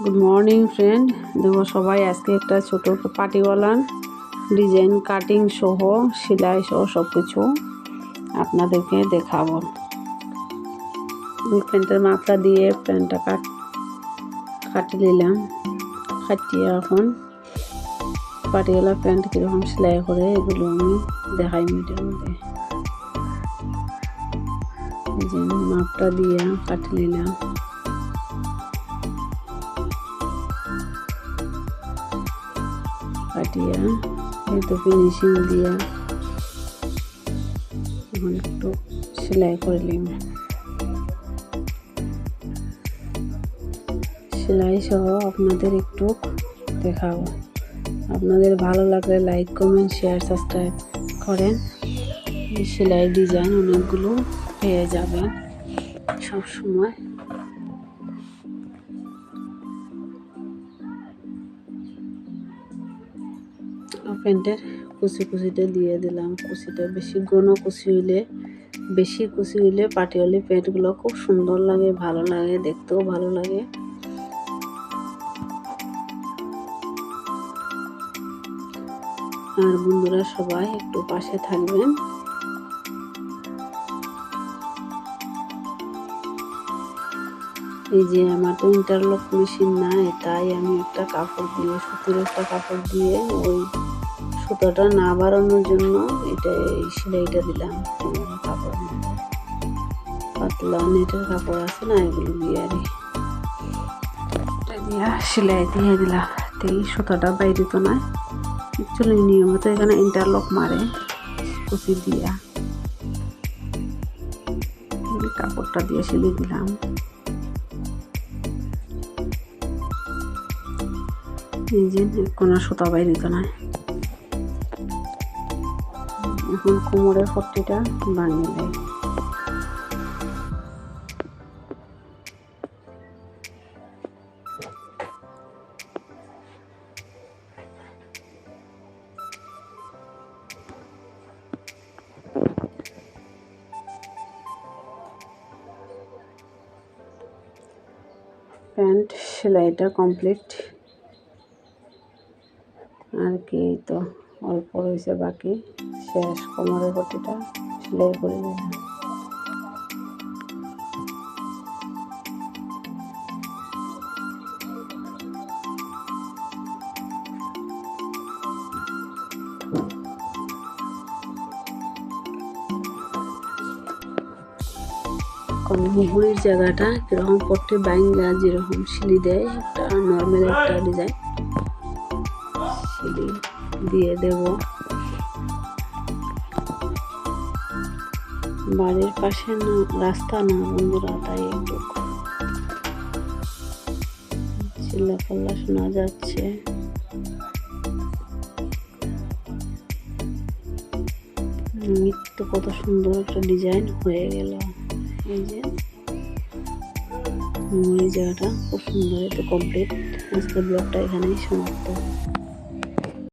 Good morning friend দেখো সবাই, আজকে একটা ছোট পাটিওয়ালা ডিজাইন কাটিং সহ, সেলাই সহ সব কিছু আপনাদেরকে দেখাবো। প্যান্টের মাপটা দিয়ে প্যান্টটা কাট কাটি নিলাম। কাটিয়ে এখন পাটিওয়ালা প্যান্ট কীরকম সেলাই করে এগুলো আমি দেখাই মিটের মধ্যে। মাপটা দিয়ে কাটি নিলাম। কাটিয়ে যেহেতু ফিনিশিং দিয়ে এখন একটু সেলাই করে নিলাম সেলাই সহ আপনাদের একটু দেখাবো। আপনাদের ভালো লাগলে লাইক কমেন্ট শেয়ার সাবস্ক্রাইব করেন। সেলাই ডিজাইন অনেকগুলো পেয়ে যাবেন সব সময় প্যান্টের কুচি কুচিটা দিয়ে দিলাম। কুচিটা বেশি ঘন কুচি হইলে, বেশি কুচি হইলে পাটিয়ালি প্যান্টগুলো খুব সুন্দর লাগে, ভালো লাগে, দেখতেও ভালো লাগে। আর বন্ধুরা সবাই একটু পাশে থাকবেন। এই যে আমার তো ইন্টারলক মেশিন নাই, তাই আমি একটা কাপড় দিয়ে, সুতির একটা কাপড় দিয়ে ওই সুতোটা না বাড়ানোর জন্য এটা এই সেলাইটা দিলাম। কাপড় পাতলা নেটের কাপড় আছে না, এগুলো দিয়ে আর সেলাই দিয়ে দিলাম। এই সুতোটা বাইরে তো না অ্যাকচুয়ালি নিয়মিত এখানে ইন্টারলক মারে কুচি দিয়া। কাপড়টা দিয়ে সেলাই দিলাম। এই যে, কোনো সুতা বাইরে তো না এখন কোমরের পট্টিটা বানিয়ে দেয় প্যান্ট সেলাইটা কমপ্লিট। আর কি তো। অল্প রয়েছে বাকি। শেষ কোমরের পটিটা সেলাই করে দিলাম মুহুরির জায়গাটা কীরকম পট্টি বাইঙ্গা যেরকম সিলি দেয়, একটা নর্মাল একটা ডিজাইন সিলি দিয়ে দেব। বাড়ির পাশে না, রাস্তা না বন্ধুরা, তাই একটু চিল্লা পাল্লা শোনা যাচ্ছে। মৃত্যু কত সুন্দর একটা ডিজাইন হয়ে গেল। এই যে মুড়ি জায়গাটা খুব সুন্দর এটা কমপ্লিট আজকের ব্লগটা এখানেই সমাপ্ত।